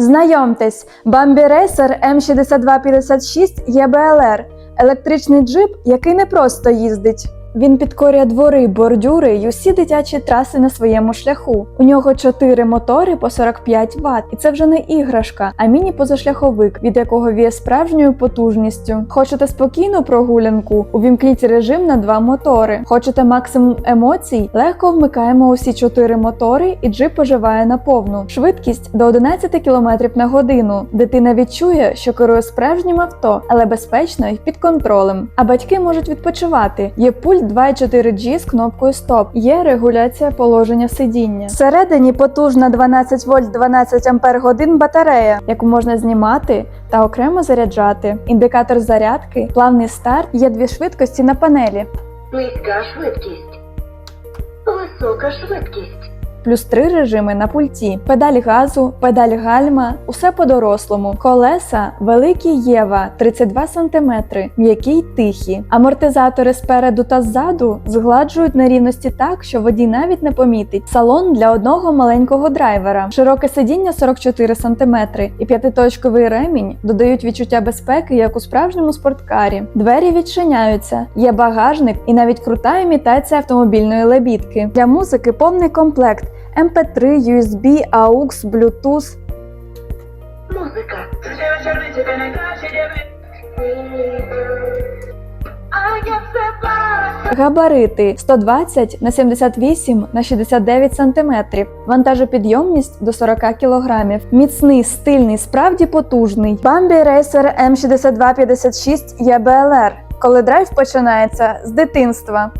Знайомтесь, Bambi Racer M6256 EBLR – електричний джип, який не просто їздить. Він підкорює двори, бордюри й усі дитячі траси на своєму шляху. У нього чотири мотори по 45 Вт, і це вже не іграшка, а міні-позашляховик, від якого віє справжньою потужністю. Хочете спокійну прогулянку? Увімкніть режим на два мотори. Хочете максимум емоцій? Легко вмикаємо усі чотири мотори, і джип оживає наповну. Швидкість до 11 км на годину. Дитина відчує, що керує справжнім авто, але безпечно і під контролем. А батьки можуть відпочивати. Є пульт 2.4G з кнопкою Стоп. Є регуляція положення сидіння. Всередині потужна 12 вольт 12 ампер годин батарея, яку можна знімати та окремо заряджати. Індикатор зарядки, плавний старт, є дві швидкості на панелі. Низька швидкість. Висока швидкість. Плюс три режими на пульті: педаль газу, педаль гальма, усе по-дорослому. Колеса великі Єва 32 см, м'які й тихі. Амортизатори спереду та ззаду згладжують нерівності так, що водій навіть не помітить. Салон для одного маленького драйвера. Широке сидіння 44 см і п'ятиточковий ремінь додають відчуття безпеки, як у справжньому спорткарі. Двері відчиняються, є багажник і навіть крута імітація автомобільної лебідки. Для музики повний комплект. MP3, USB, AUX, Bluetooth. Музика. Габарити 120 на 78 на 69 см, вантажопідйомність до 40 кг, міцний, стильний, справді потужний. Bambi Racer M6256 EBLR, коли драйв починається з дитинства.